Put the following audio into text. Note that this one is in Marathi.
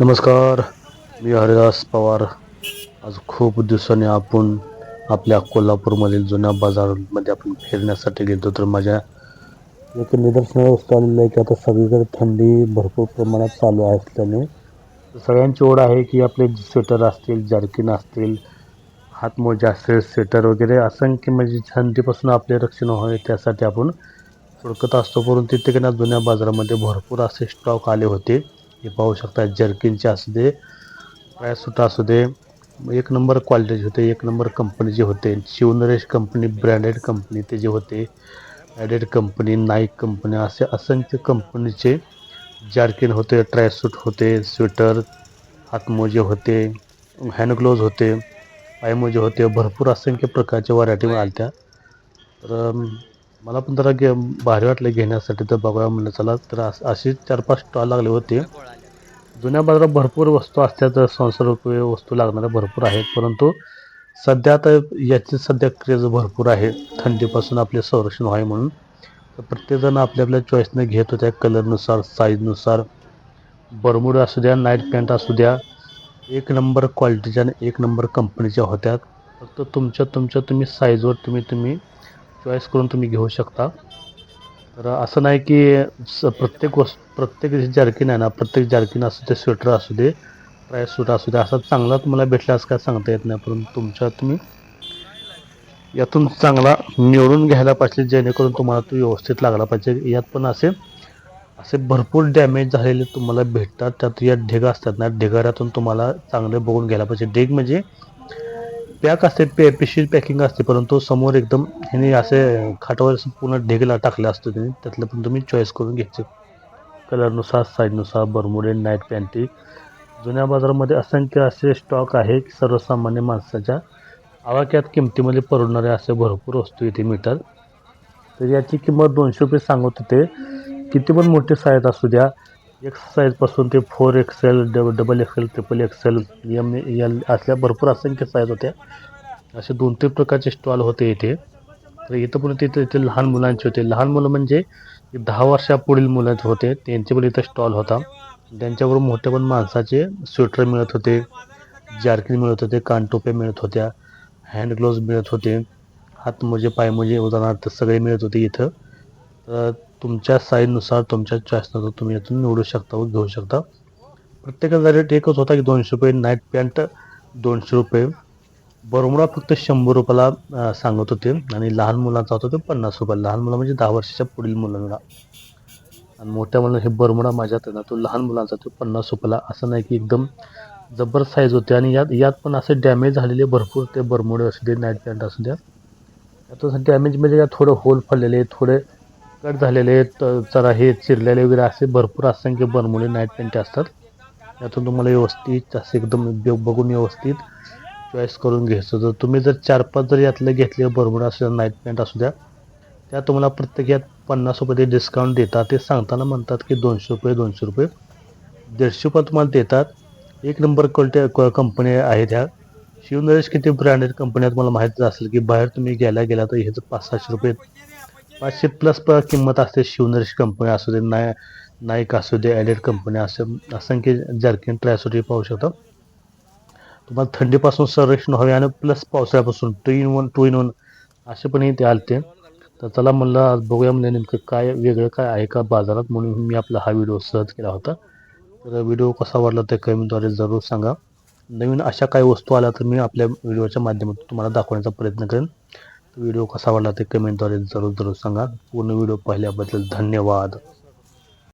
नमस्कार मी हरिदास पवार. आज खूप दिवसांनी आपण आपल्या कोल्हापूरमधील जुन्या बाजारमध्ये आपण फिरण्यासाठी गेलो. तर माझ्या एक निदर्शनाला वस्तू आलेलं आहे की आता सगळीकडे थंडी भरपूर प्रमाणात चालू आहे असल्याने सगळ्यांची ओढ आहे की आपले स्वेटर असतील जर्किन असतील हातमोजा असतील स्वेटर वगैरे असंख्य म्हणजे थंडीपासून आपले रक्षण व्हावे त्यासाठी आपण हुडकत असतो. परंतु तिथे ना जुन्या बाजारामध्ये भरपूर असे स्टॉक आले होते. हे पाहू शकता जर्किनचे असू दे पॅसूट असू दे. एक नंबर क्वालिटीचे होते एक नंबर कंपनीचे होते शिवनरेश कंपनी ब्रँडेड कंपनी ते जे होते ॲडेड कंपनी नाईक कंपनी असे असंख्य कंपनीचे जर्किन होते ट्रायसूट होते स्वेटर हातमोजे होते हँडग्लोव्ज होते पायमोजे होते भरपूर असंख्य प्रकारच्या व्हरायटी आल्या तर मला पण जरा घे भारी वाटलं घेण्यासाठी. तर बघा म्हणलं चला तर असे चार पाच स्टॉल लागले होते. जुन्या बाजारात भरपूर वस्तू असतात संसार रुपये वस्तू लागणाऱ्या भरपूर आहेत. परंतु सध्या तर याची सध्या क्रेज भरपूर आहे. थंडीपासून आपले संरक्षण व्हावे म्हणून. तर प्रत्येकजण आपल्या आपल्या चॉईसने घेत होत्या. कलरनुसार साईजनुसार बरमुड असू द्या नाईट पॅन्ट असू द्या एक नंबर क्वालिटीच्या आणि एक नंबर कंपनीच्या होत्या. फक्त तुमच्या तुमच्या तुम्ही साईजवर तुम्ही तुम्ही चॉईस करून तुम्ही घेऊ शकता. तर असं नाही की स प्रत्येक वस्तू प्रत्येक जार्किन आहे ना प्रत्येक जार्किन असू दे स्वेटर असू दे ट्राय सूट असू दे असा चांगला तुम्हाला भेटल्यास काय सांगता येत नाही. परंतु तुमच्या तुम्ही यातून चांगला निवडून घ्यायला पाहिजे जेणेकरून तुम्हाला तो व्यवस्थित लागला पाहिजे. यात पण असे असे भरपूर डॅमेज झालेले तुम्हाला भेटतात. त्यात या ढेगा असतात ना ढेगाऱ्यातून तुम्हाला चांगले बघून घ्यायला पाहिजे. ढेग म्हणजे पॅक असते पे पिशवी पॅकिंग असते परंतु समोर एकदम ह्याने असे खाटावर पूर्ण ढेगला टाकले असतो त्यांनी त्यातलं पण तुम्ही चॉईस करून घ्यायचे. कलरनुसार साईजनुसार बरमुडे नाईट पॅन्टी जुन्या बाजारामध्ये असंख्य असे स्टॉक आहे की सर्वसामान्य माणसाच्या आवाक्यात किमतीमध्ये परवडणारे असे भरपूर वस्तू इथे मिळतात. तर याची किंमत दोनशे रुपये सांगत होते. किती पण मोठे साईज असू द्या एक्सरसाईजपासून ते four XL dub double XL triple XL M L असल्या भरपूर असंख्य साईज होत्या. असे दोन तीन प्रकारचे स्टॉल होते इथे. तर इथं पण तिथे इथे लहान मुलांचे होते. लहान मुलं म्हणजे दहा वर्षापुढील मुलं होते. त्यांचे पण इथं स्टॉल होता. त्यांच्यावर मोठ्या पण माणसाचे स्वेटर मिळत होते. जार्किन मिळत होते कानटोपे मिळत होत्या. हँड ग्लोव्ज मिळत होते. हातमोजे पायमोजे उदाहरणार्थ सगळे मिळत होते इथं. तर तुमच्या साईजनुसार तुमच्या चॉईसनुसार तुम्ही यातून निवडू शकता व घेऊ शकता. प्रत्येकाचा रेट एकच होता की दोनशे रुपये नाईट पॅन्ट दोनशे रुपये. बरमुडा फक्त शंभर रुपयाला सांगत होते. आणि लहान मुलांचा होता ते पन्नास रुपयाला लहान मुलं म्हणजे दहा वर्षाच्या पुढील मुलांना. आणि मोठ्या मुलांना हे बरमुडा माझ्यात ना तो लहान मुलांचा तो पन्नास रुपयाला. असं नाही की एकदम जबर साईज होते. आणि यात यात पण असे डॅमेज झालेले भरपूर ते बरमुडे असू दे नाईट पॅन्ट असू द्या. यातून डॅमेज म्हणजे काय? थोडं होल फडलेले थोडे कट झालेले जरा हे चिरलेले वगैरे असे भरपूर असंख्य बनमुले नाईट पॅन्ट असतात. यातून तुम्हाला व्यवस्थित असे एकदम बघून व्यवस्थित चॉईस करून घ्यायचं. तर तुम्ही जर चार पाच जर यातले घेतले बरमुडा असू द्या नाईट पॅन्ट असू द्या त्या तुम्हाला प्रत्येक यात पन्नास रुपये डिस्काउंट देतात. ते सांगताना म्हणतात की दोनशे रुपये दोनशे रुपये. दीडशे रुपये तुम्हाला देतात. एक नंबर क्वालिटी कंपनी आहेत ह्या. शिवनरेश किती ब्रँडेड कंपन्या तुम्हाला माहीतच असेल की बाहेर तुम्ही गेल्या गेला तर ह्याचं पाच सहाशे रुपये पाचशे प्लस प किंमत असते शिवनरेश कंपनी असू दे नाय नाईक असू दे ॲडेड कंपनी असं असंख्य जर्किन ट्रायसोटी पाहू शकता. तुम्हाला थंडीपासून संरक्षण हवे आणि प्लस पावसाळ्यापासून two in one two in one असे पण इथे आलते. तर चला म्हणलं आज बघूया म्हणजे नेमकं काय वेगळं काय आहे का बाजारात म्हणून मी आपला हा व्हिडिओ सहज केला होता. तर व्हिडिओ कसा वाटला ते कमेंटद्वारे जरूर सांगा. नवीन अशा काही वस्तू आल्या तर मी आपल्या व्हिडिओच्या माध्यमातून तुम्हाला दाखवण्याचा प्रयत्न करेन. व्हिडिओ कसा वाटला ते कमेंटद्वारे जरूर जरूर सांगा. पूर्ण व्हिडिओ पाहिल्याबद्दल धन्यवाद.